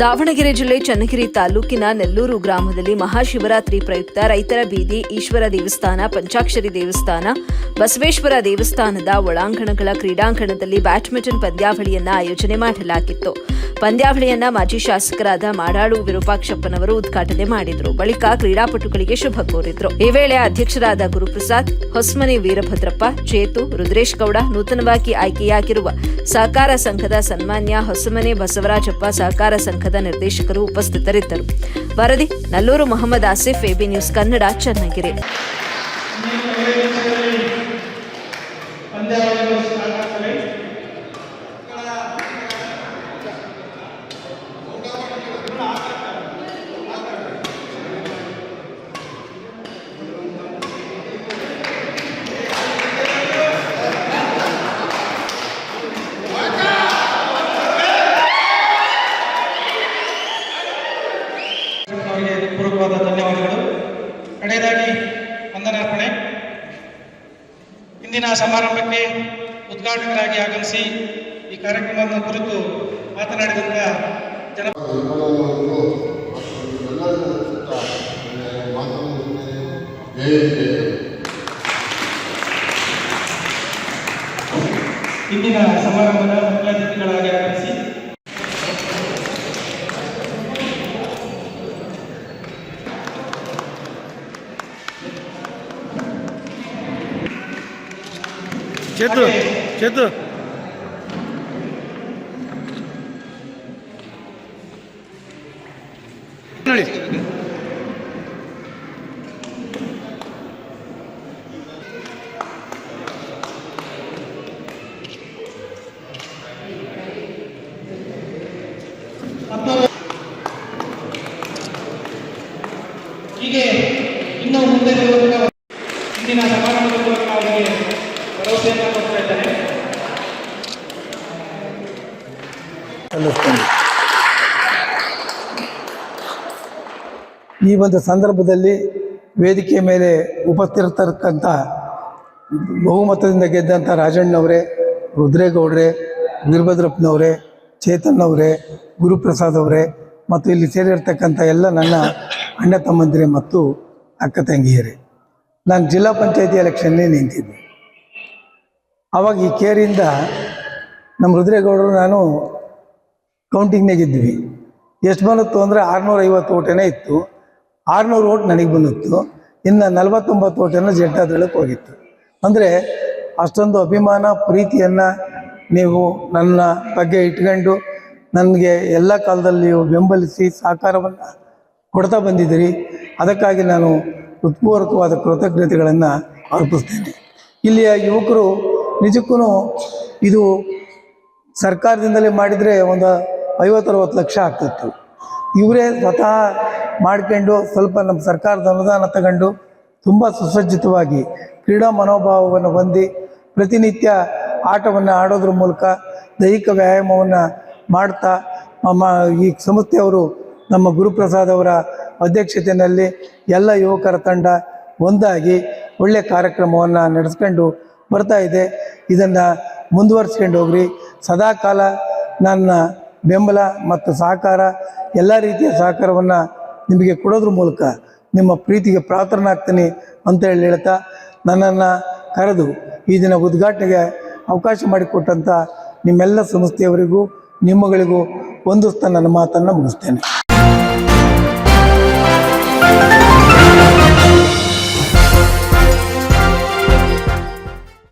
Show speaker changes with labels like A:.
A: ದಾವಣಗೆರೆ ಜಿಲ್ಲೆ ಚನ್ನಗಿರಿ ತಾಲೂಕಿನ ನೆಲ್ಲೂರು ಗ್ರಾಮದಲ್ಲಿ ಮಹಾಶಿವರಾತ್ರಿ ಪ್ರಯುಕ್ತ ರೈತರ ಬೀದಿ, ಈಶ್ವರ ದೇವಸ್ಥಾನ, ಪಂಚಾಕ್ಷರಿ ದೇವಸ್ಥಾನ, ಬಸವೇಶ್ವರ ದೇವಸ್ಥಾನದ ಒಳಾಂಗಣಗಳ ಕ್ರೀಡಾಂಗಣದಲ್ಲಿ ಬ್ಯಾಡ್ಮಿಂಟನ್ ಪಂದ್ಯಾವಳಿಯನ್ನು ಆಯೋಜನೆ ಮಾಡಲಾಗಿತ್ತು. ಪಂದ್ಯಾವಳಿಯನ್ನ ಮಾಜಿ ಶಾಸಕರಾದ ಮಾಡಾಳು ವಿರೂಪಾಕ್ಷಪ್ಪನವರು ಉದ್ಘಾಟನೆ ಮಾಡಿದರು. ಬಳಿಕ ಕ್ರೀಡಾಪಟುಗಳಿಗೆ ಶುಭ ಕೋರಿದ್ರು. ಈ ವೇಳೆ ಅಧ್ಯಕ್ಷರಾದ ಗುರುಪ್ರಸಾದ್, ಹೊಸ್ಮನೆ ವೀರಭದ್ರಪ್ಪ, ಚೇತು, ರುದ್ರೇಶ್ ಗೌಡ ನೂತನವಾಗಿ ಆಯ್ಕೆಯಾಗಿರುವ ಸಹಕಾರ ಸಂಘದ ಸನ್ಮಾನ್ಯ ಹೊಸಮನೆ ಬಸವರಾಜಪ್ಪ ಸಹಕಾರ ಸಂಘದ ನಿರ್ದೇಶಕರು ಉಪಸ್ಥಿತರಿದ್ದರು. ವರದಿ Nalluru Mohammed Asif A B news Kannada Channagiri.
B: ಅವರಿಗೆ ಪೂರ್ವಕವಾದ ಧನ್ಯವಾದಗಳು. ಕಡೆಯದಾಗಿ ವಂದನಾರ್ಪಣೆ. ಇಂದಿನ ಸಮಾರಂಭಕ್ಕೆ ಉದ್ಘಾಟಕರಾಗಿ ಆಗಮಿಸಿ ಈ ಕಾರ್ಯಕ್ರಮವನ್ನು ಕುರಿತು ಮಾತನಾಡಿದಂಥ ಜನ ಇಂದಿನ ಸಮಾರಂಭದ ಮುಖ್ಯ ಅತಿಥಿಗಳಾಗಿ ಆಗಮಿಸಿ
C: ಚೇತು ಚೇತು. ನೋಡಿ.
B: ಹೀಗೆ ಇನ್ನೂ ಮುಂದೆ ಬರುವಂತ ಇಂದಿನ ಸಮಾರಂಭದ ಮೂಲಕ ಅವರಿಗೆ ಭರವಸೆಯನ್ನು ಕೊಡ್ತಾ ಇದ್ದಾರೆ
D: ಸಲ್ಲಿಸ್ತೇನೆ ಈ ಒಂದು ಸಂದರ್ಭದಲ್ಲಿ ವೇದಿಕೆ ಮೇಲೆ ಉಪಸ್ಥಿತರ್ತಕ್ಕಂಥ ಬಹುಮತದಿಂದ ಗೆದ್ದಂಥ ರಾಜಣ್ಣವರೇ, ರುದ್ರೇಗೌಡ್ರೆ, ವೀರಭದ್ರಪ್ಪನವರೇ ಚೇತನ್ ಅವರೇ ಗುರುಪ್ರಸಾದ್ ಅವರೇ ಮತ್ತು ಇಲ್ಲಿ ಸೇರಿರ್ತಕ್ಕಂಥ ಎಲ್ಲ ನನ್ನ ಅಣ್ಣ ತಮ್ಮಂದಿರೇ ಮತ್ತು ಅಕ್ಕ ತಂಗಿಯರೇ. ನಾನು ಜಿಲ್ಲಾ ಪಂಚಾಯತಿ ಎಲೆಕ್ಷನ್ನೇ ನಿಂತಿದ್ದೆ. ಅವಾಗ ಈ ಕೇರಿಂದ ನಮ್ಮ ರುದ್ರೇಗೌಡರು ನಾನು ಕೌಂಟಿಂಗ್ನಾಗ ಇದ್ವಿ ಎಷ್ಟು ಬಂದಿತ್ತು ಅಂದರೆ ಆರುನೂರ ಐವತ್ತು ಓಟೇನೇ ಇತ್ತು. ಆರುನೂರು ಓಟ್ ನನಗೆ ಬಂದಿತ್ತು. ಇನ್ನು ನಲವತ್ತೊಂಬತ್ತು ಓಟೇನ ಜಂಟಾದಳಕ್ಕೆ ಹೋಗಿತ್ತು. ಅಂದರೆ ಅಷ್ಟೊಂದು ಅಭಿಮಾನ, ಪ್ರೀತಿಯನ್ನು ನೀವು ನನ್ನ ಬಗ್ಗೆ ಇಟ್ಕೊಂಡು ನನಗೆ ಎಲ್ಲ ಕಾಲದಲ್ಲಿಯೂ ಬೆಂಬಲಿಸಿ ಸಹಕಾರವನ್ನು ಕೊಡ್ತಾ ಬಂದಿದ್ದೀರಿ. ಅದಕ್ಕಾಗಿ ನಾನು ಹೃತ್ಪೂರ್ವಕವಾದ ಕೃತಜ್ಞತೆಗಳನ್ನು ಅರ್ಪಿಸ್ತೇನೆ. ಇಲ್ಲಿಯ ಯುವಕರು ನಿಜಕ್ಕೂ ಇದು ಸರ್ಕಾರದಿಂದಲೇ ಮಾಡಿದರೆ ಒಂದು ಐವತ್ತರವತ್ತು ಲಕ್ಷ ಆಗ್ತಿತ್ತು. ಇವರೇ ಸ್ವತಃ ಮಾಡ್ಕೊಂಡು ಸ್ವಲ್ಪ ನಮ್ಮ ಸರ್ಕಾರದ ಅನುದಾನ ತಗೊಂಡು ತುಂಬ ಸುಸಜ್ಜಿತವಾಗಿ ಕ್ರೀಡಾ ಮನೋಭಾವವನ್ನು ಹೊಂದಿ ಪ್ರತಿನಿತ್ಯ ಆಟವನ್ನು ಆಡೋದ್ರ ಮೂಲಕ ದೈಹಿಕ ವ್ಯಾಯಾಮವನ್ನು ಮಾಡ್ತಾ ನಮ್ಮ ಈ ಸಂಸ್ಥೆಯವರು ನಮ್ಮ ಗುರುಪ್ರಸಾದ್ ಅವರ ಅಧ್ಯಕ್ಷತೆಯಲ್ಲಿ ಎಲ್ಲ ಯುವಕರ ತಂಡ ಒಂದಾಗಿ ಒಳ್ಳೆಯ ಕಾರ್ಯಕ್ರಮವನ್ನು ನಡೆಸ್ಕೊಂಡು ಬರ್ತಾ ಇದೆ. ಇದನ್ನು ಮುಂದುವರಿಸ್ಕೊಂಡು ಹೋಗ್ರಿ. ಸದಾಕಾಲ ನನ್ನ ಬೆಂಬಲ ಮತ್ತು ಸಹಕಾರ, ಎಲ್ಲ ರೀತಿಯ ಸಹಕಾರವನ್ನು ನಿಮಗೆ ಕೊಡೋದ್ರ ಮೂಲಕ ನಿಮ್ಮ ಪ್ರೀತಿಗೆ ಪ್ರಾರ್ಥನಾಗ್ತೀನಿ ಅಂತ ಹೇಳಿ ಹೇಳ್ತಾ ನನ್ನನ್ನು ಕರೆದು ಈ ದಿನ ಉದ್ಘಾಟನೆಗೆ ಅವಕಾಶ ಮಾಡಿಕೊಟ್ಟಂಥ ನಿಮ್ಮೆಲ್ಲ ಸಂಸ್ಥೆಯವರಿಗೂ, ನಿಮ್ಮಗಳಿಗೂ ಹೊಂದಿಸ್ತಾ ನನ್ನ ಮಾತನ್ನು ಮುಗಿಸ್ತೇನೆ.